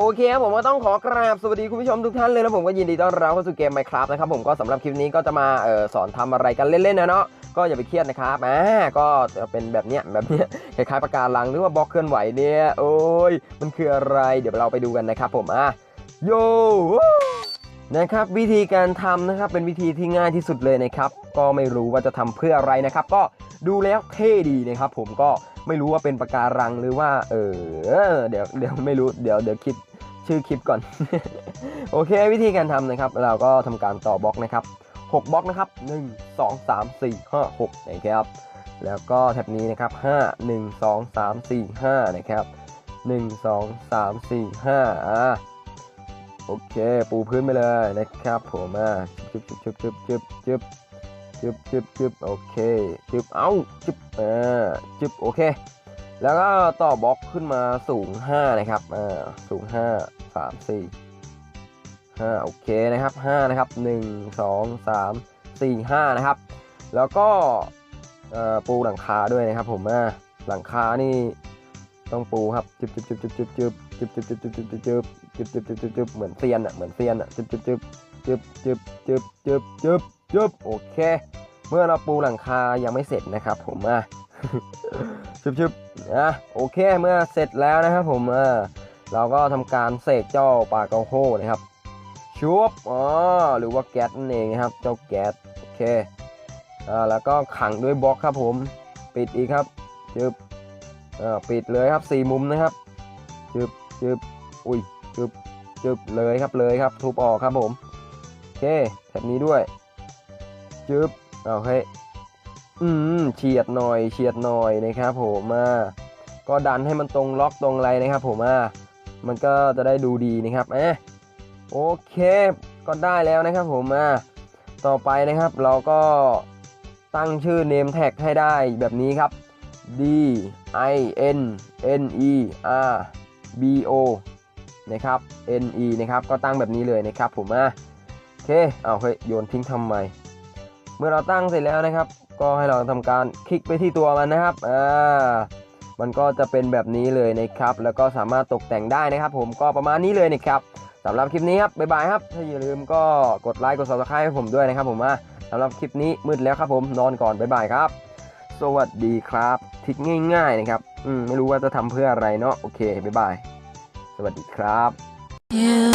โอเคครับผมก็ต้องขอกราบสวัสดีคุณผู้ชมทุกท่านเลยนะผมก็ยินดีต้อนรับเข้าสู่เกม Minecraft นะครับผมก็สำหรับคลิปนี้ก็จะมาออสอนทำอะไรกันเล่นๆนะเนาะก็อย่าไปเครียดนะครับอ่าก็จะเป็นแบบเนี้ยแบบเนี้ยคล้ายๆปากการังหรือว่าบล็อกเคลื่อนไหวเนี่ยโอ้ยมันคืออะไรเดี๋ยวเราไปดูกันนะครับผมอะโย นะครับวิธีการทำนะครับเป็นวิธีที่ง่ายที่สุดเลยนะครับ ก็ไม่รู้ว่าจะทำเพื่ออะไรนะครับ ก็ดูแล้วเท่ดีนะครับ ผมก็ไม่รู้ว่าเป็นปากการังหรือว่า เออเดี๋ยวเดี๋ยวไม่รู้เดี๋ยวเดี๋ยวคิดชื่อคลิปก่อน โอเค วิธีการทำนะครับ เราก็ทำการต่อบล็อกนะครับ6บล็อกนะครับ 1 2 3 4 5 6นะครับแล้วก็แท็บนี้นะครับ 5 1 2 3 4 5 นะครับ 1 2 3 4 5อ่า โอเค ปูพื้นไปเลยนะครับ ผมอ่าจึ๊บจึ๊บจึ๊บจึ๊บจึ๊บจึ๊บจึ๊บจึ๊บจึ๊บโอเคจึ๊บเอ้าจึ๊บอ่าจึ๊บโอเค แล้วก็ต่อบล็อกขึ้นมาสูง 5 นะครับอ่าสูง 5 3 4 5 โอเคนะครับ 5 นะครับ 1 2 3 4 5 นะครับ แล้วก็ปูหลังคาด้วยนะครับผมอ่าหลังคานี่ ต้องปูครับจึบจึบจึบจึบจึบจึบจึบจึบจึบจึบจึบจึบจึบจึบจึบจึบจึบจึบเหมือนเซียนอะเหมือนเซียนอะจึบจึบจึบจึบจึบจึบจึบจึบจึบโอเค เมื่อเราปูหลังคายังไม่เสร็จนะครับ ผมอะชึบชึบอะโอเคเมื่อเสร็จแล้วนะครับ ผมอ่าเราก็ทำการเสกเจ้าปลาเกาโฮนะครับชุบอ๋อหรือว่าแก๊สนั่นเองนะครับ เจ้าแก๊สโอเคอ่าแล้วก็ขังด้วยบล็อกครับผม ปิดอีกครับจึบ อ่าปิดเลยครับสี่มุมนะครับจึบจึบอุ้ยจึบจึบเลยครับเลยครับ ทุบออกครับผมโอเคแบบนี้ด้วยจึบเอาเฮ้อืมเฉียดหน่อยเฉียดหน่อยนะครับผมอ่าก็ดันให้มันตรงล็อกตรงอะไรนะครับผมอ่ามันก็จะได้ดูดีนะครับเอะโอเค ก็ได้แล้วนะครับผมอ่าต่อไปนะครับเราก็ตั้งชื่อ name tag ให้ได้แบบนี้ครับ D I N N E R B O นะครับ N E นะครับ ก็ตั้งแบบนี้เลยนะครับผมอะโอเคเอาเฮ้ยโยนทิ้งทำไม เมื่อเราตั้งเสร็จแล้วนะครับ ก็ให้เราทำการคลิกไปที่ตัวมันนะครับอ่ามันก็จะเป็นแบบนี้เลยนะครับ แล้วก็สามารถตกแต่งได้นะครับ ผมก็ประมาณนี้เลยนะครับสำหรับคลิปนี้ครับ บ๊ายบายครับ ถ้าอย่าลืมก็กดไลค์ กด subscribe ให้ผมด้วยนะครับผมอะสำหรับคลิปนี้มืดแล้วครับผม นอนก่อน บ๊ายบายครับ สวัสดีครับทิกง่าย ๆนะครับ อืมไม่รู้ว่าจะทำเพื่ออะไรเนาะโอเคบ๊ายบายสวัสดีครับ you